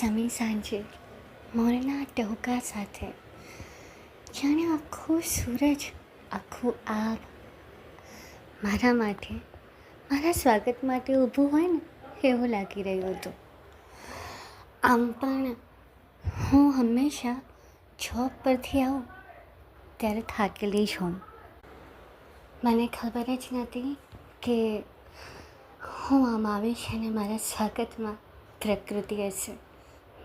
સમી સાંજે મોરના ટહુકા સાથે. જાણે આખું સૂરજ, આખું આભ મારા માટે, મારા સ્વાગત માટે ઊભું હોય ને એવું લાગી રહ્યું હતું. આમ પણ હું હંમેશા જોબ પરથી આવું, ત્યારે થાકેલી જ હોઉં. મને ખબર જ નથી કે હું આમ આવીશ અને મારા સ્વાગતમાં પ્રકૃતિ હશે.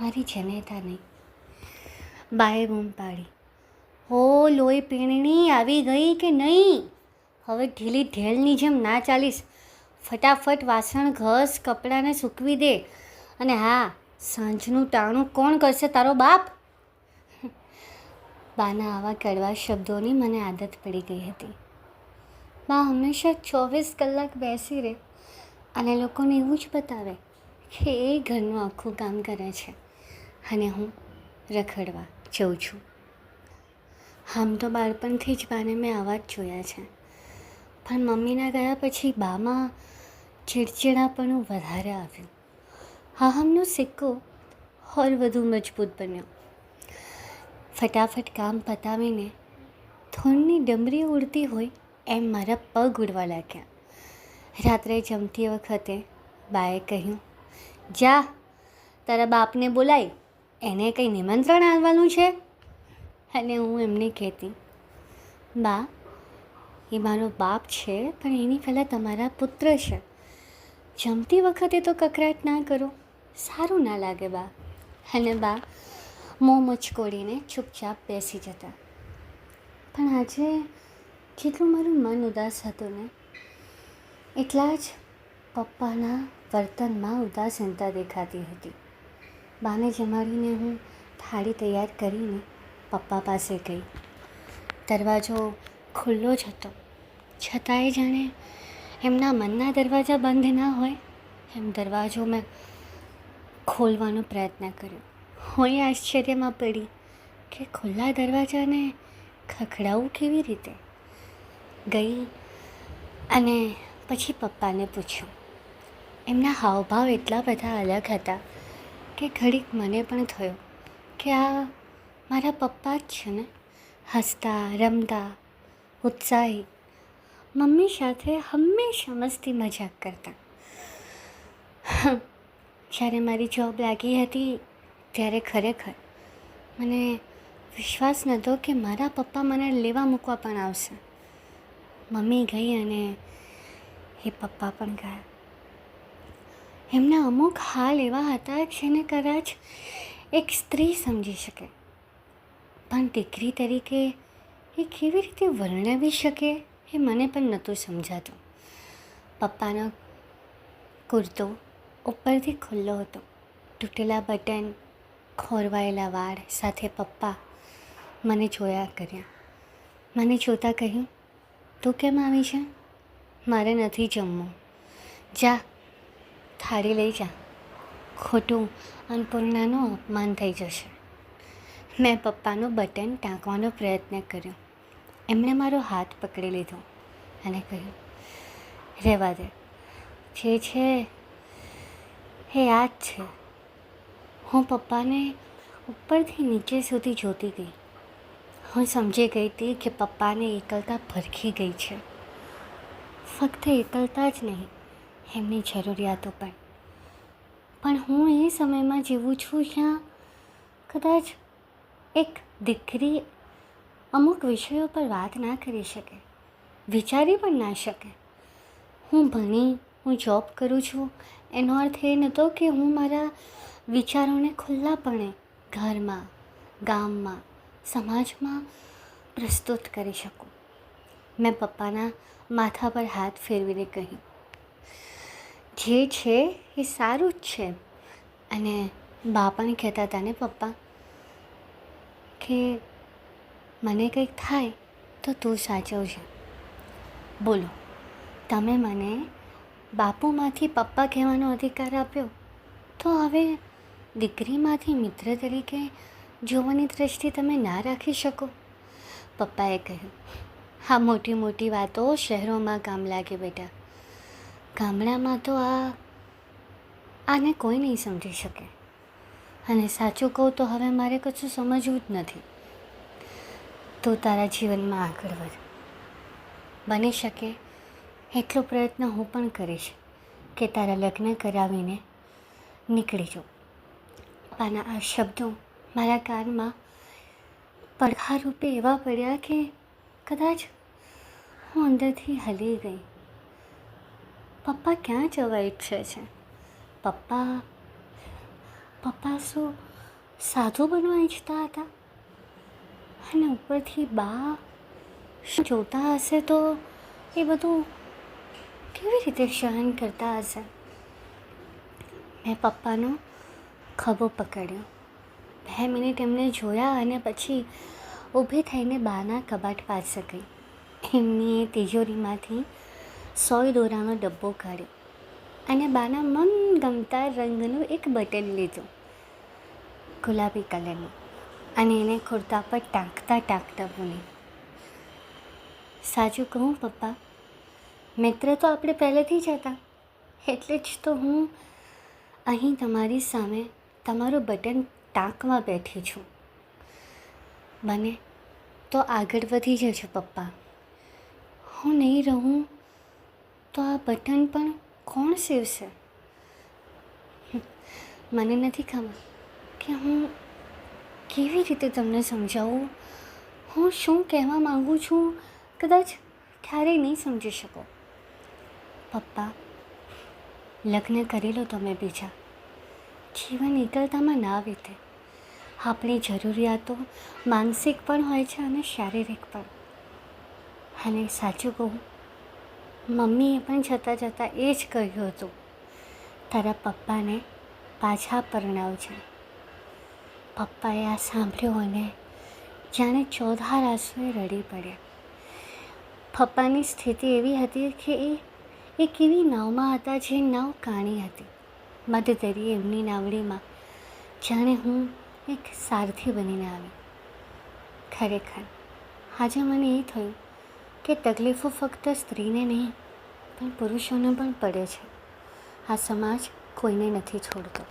મારી જનેતા નહીં. બાએ બૂમ પાડી. હો, લોહી પીણણી આવી ગઈ કે નહીં? હવે ઢીલી ઢેલની જેમ ના ચાલીશ. ફટાફટ વાસણ, ઘસ, કપડાને સૂકવી દે. અને હા, સાંજનું ટાણું કોણ કરશે તારો બાપ? બાના આવા કડવા શબ્દોની મને આદત પડી ગઈ હતી. બા હંમેશા ચોવીસ કલાક બેસી રહે અને લોકોને એવું જ બતાવે કે એ ઘરનું આખું કામ કરે છે. અને હું રખડવા જઉં છું. આમ તો બાળપણથી જ બાને મેં આવા જ જોયા છે. પણ મમ્મીના ગયા પછી બામાં ચીડચીડાપણું વધારે આવ્યું. હાહમનો સિક્કો ઓર વધુ મજબૂત બન્યો. ફટાફટ કામ પતાવીને થોડની ડમરી ઉડતી હોય એમ મારા પગ ઉડવા લાગ્યા. રાત્રે જમતી વખતે બાએ કહ્યું, જા, તારા બાપને બોલાય. એને કંઈ નિમંત્રણ આવવાનું છે? અને હું એમને કહેતી, બા, એ મારો બાપ છે, પણ એની પહેલાં તમારા પુત્ર છે. જમતી વખતે તો કકરાટ ના કરો. સારું ના લાગે, બા. અને બા, મોં મચકોડીને ચૂપચાપ બેસી જતા. પણ આજે જેટલું મારું મન ઉદાસ હતું ને, એટલા જ પપ્પાના વર્તનમાં ઉદાસીનતા દેખાતી હતી. બાને જમાડીને હું થાળી તૈયાર કરીને પપ્પા પાસે ગઈ. દરવાજો ખુલ્લો જ હતો. છતાંય જાણે એમના મનના દરવાજા બંધ ના હોય એમ દરવાજો મેં ખોલવાનો પ્રયત્ન કર્યો. હું એ આશ્ચર્યમાં પડી કે ખુલ્લા દરવાજાને ખખડાવું કેવી રીતે? ગઈ અને પછી પપ્પાને પૂછ્યું. એમના હાવભાવ એટલા બધા અલગ હતા કે ઘડીક મને પણ થયો કે આ મારા પપ્પા જ છે ને. હસતા, રમતા, ઉત્સાહી. મમ્મી સાથે હંમેશા મસ્તી મજાક કરતા. જ્યારે મારી જોબ લાગી હતી ત્યારે ખરેખર મને વિશ્વાસ નહોતો કે મારા પપ્પા મને લેવા મૂકવા પણ આવશે. મમ્મી ગઈ અને એ પપ્પા પણ ગયા. એમના અમુક હાલ એવા હતા જેને કદાચ એક સ્ત્રી સમજી શકે. પણ દીકરી તરીકે એ કેવી રીતે વર્ણવી શકે એ મને પણ નહોતું સમજાતું. પપ્પાનો કુર્તો ઉપરથી ખુલ્લો હતો. તૂટેલા બટન, ખોરવાયેલા વાળ સાથે પપ્પા મને જોયા કર્યા. મને જોતાં કહ્યું, તું કેમ આવી છે? મારે નથી જમવું. જા થાળી લઈ જા. ખોટું અન્નપૂર્ણાનું અપમાન થઈ જશે. મેં પપ્પાનું બટન ટાંકવાનો પ્રયત્ન કર્યો. એમણે મારો હાથ પકડી લીધો અને કહ્યું, રહેવા દે. જે છે એ આ જ છે. હું પપ્પાને ઉપરથી નીચે સુધી જોતી ગઈ. હું સમજી ગઈ હતી કે પપ્પાને એકલતા ભરખી ગઈ છે. ફક્ત એકલતા જ નહીં એમની જરૂરિયાતો પણ પણ હું એ સમયમાં જીવું છું જ્યાં કદાચ એક દીકરી અમુક વિષયો પર વાત ના કરી શકે, વિચારી પણ ના શકે. હું ભણી, હું જોબ કરું છું, એનો અર્થ એ નહોતો કે હું મારા વિચારોને ખુલ્લાપણે ઘરમાં, ગામમાં, સમાજમાં પ્રસ્તુત કરી શકું. મેં પપ્પાના માથા પર હાથ ફેરવીને કહ્યું જે છે એ સારું જ છે. અને બા પણ કહેતા હતા ને પપ્પા કે મને કંઈક થાય તો તું સાચવજે. બોલો, તમે મને બાપુમાંથી પપ્પા કહેવાનો અધિકાર આપ્યો? તો હવે દીકરીમાંથી મિત્ર તરીકે જોવાની દ્રષ્ટિ તમે ના રાખી શકો. પપ્પાએ કહ્યું, હા, મોટી મોટી વાતો શહેરોમાં કામ લાગે બેટા. ગામડામાં તો આ, આને કોઈ નહીં સમજી શકે. અને સાચું કહું તો હવે મારે કશું સમજવું જ નથી. તું તારા જીવનમાં આગળ વધ. બની શકે એટલો પ્રયત્ન હું પણ કરીશ કે તારા લગ્ન કરાવીને નીકળી જાઉં. પાના આ શબ્દો મારા કાનમાં પડખારૂપે એવા પડ્યા કે કદાચ હું અંદરથી હલી ગઈ. પપ્પા ક્યાં જવા ઈચ્છે છે? પપ્પા પપ્પા શું સાધુ બનવા ઈચ્છતા હતા? અને ઉપરથી બા શું જોતા હશે તો એ બધું કેવી રીતે સહન કરતા હશે? મેં પપ્પાનો ખભો પકડ્યો. બે મિનિટ એમને જોયા અને પછી ઊભી થઈને બાના કબાટ પાસે ગઈ. એમની તિજોરીમાંથી સોય દોરાનો ડબ્બો કાઢ્યો અને બાના મનગમતા રંગનું એક બટન લીધું ગુલાબી કલરનું અને એને કુર્તા પર ટાંકતા ટાંકતા બોલી સાચું કહું પપ્પા, મિત્ર તો આપણે પહેલેથી જ હતા, એટલે જ તો હું અહીં તમારી સામે તમારું બટન ટાંકવા બેઠી છું. બને તો આગળ વધી જજો પપ્પા. હું નહીં રહું તો આ બટન પણ કોણ સીવશે મને નથી ખબર કે હું કેવી રીતે તમને સમજાવું. હું શું કહેવા માગું છું? કદાચ ક્યારેય નહીં સમજી શકો. પપ્પા, લગ્ન કરી લો તમે બીજા. જીવન એકલતામાં ના વીતે. આપણી જરૂરિયાતો માનસિક પણ હોય છે અને શારીરિક પણ. અને સાચું કહું મમ્મીએ પણ જતાં જતાં એ જ કહ્યું હતું, તારા પપ્પાને પાછા પરણાવજે. પપ્પાએ આ સાંભળ્યું અને જાણે ચોધાર આંસુએ રડી પડ્યા. પપ્પાની સ્થિતિ એવી હતી કે એ એક એવી નાવમાં હતા જે નાવ કાણી હતી. મધદરી એમની નાવડીમાં જાણે હું એક સારથી બનીને આવી. ખરેખર, આજે મને એ થયું કે તકલીફો ફક્ત સ્ત્રીને નહીં, પણ પુરુષોને પણ પડે છે. આ સમાજ કોઈને નથી છોડતો.